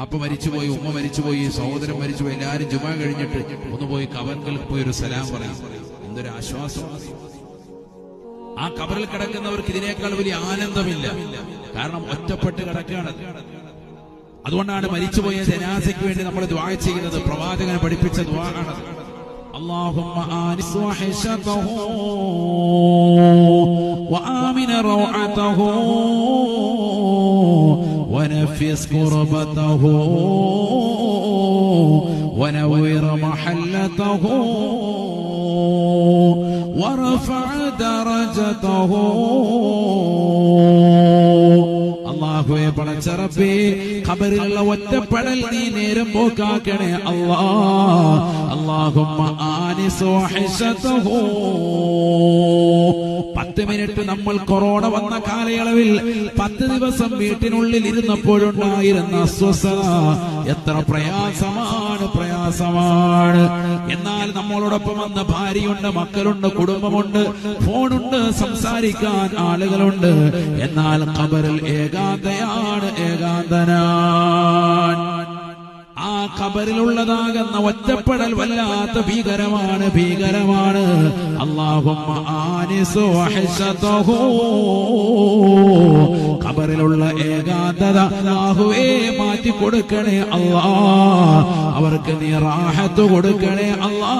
ആപ്പ മരിച്ചുപോയി ഉമ്മ മരിച്ചുപോയി സഹോദരൻ മരിച്ചുപോയി എല്ലാരും ജുമ കഴിഞ്ഞിട്ട് ഒന്ന് പോയി കബറിൽ പോയി ഒരു സലാം പറയും എന്തൊരു ആശ്വാസം ആ കബറിൽ കിടക്കുന്നവർക്ക് ഇതിനേക്കാൾ വലിയ ആനന്ദമില്ല കാരണം ഒറ്റപ്പെട്ട് കിടക്കുകയാണ് അതുകൊണ്ടാണ് മരിച്ചുപോയ ജനാസയ്ക്ക് വേണ്ടി നമ്മൾ ദ്വാ ചെയ്യുന്നത് പ്രവാചകൻ പഠിപ്പിച്ച ദ്വാ ആണ് اللهم آنس وحشته وآمن روعته ونفس كربته ونور محلته ورفع درجته അള്ളാഹുവെ പടച്ചറപ്പേ ഖബറിലുള്ള ഒറ്റപ്പെടൽ നീ നേരം പോക്കാക്കണേ അള്ളാ. ഹിശതഹു പത്ത് മിനിറ്റ് നമ്മൾ കൊറോണ വന്ന കാലയളവിൽ പത്ത് ദിവസം വീട്ടിനുള്ളിൽ ഇരുന്നപ്പോഴുണ്ടായിരുന്ന അസ്വസ്ഥത എത്ര പ്രയാസമാണ് പ്രയാസമാണ്. എന്നാൽ നമ്മളോടൊപ്പം വന്ന ഭാര്യയുണ്ട് മക്കളുണ്ട് കുടുംബമുണ്ട് ഫോണുണ്ട് സംസാരിക്കാൻ ആളുകളുണ്ട്. എന്നാൽ ഖബറിൽ ഏകാന്തയാണ് ഏകാന്തനാൻ. ആ ഖബറിലുള്ളതാകുന്ന ഒറ്റപ്പെടൽ വല്ലാത്ത ഭീകരമാണ് ഭീകരമാണ്. ഖബറിലുള്ള ഏകാന്തത അല്ലാഹുവേ മാറ്റി കൊടുക്കണേ അള്ളാ അവർക്ക് നീ റാഹത്ത് കൊടുക്കണേ അല്ലാ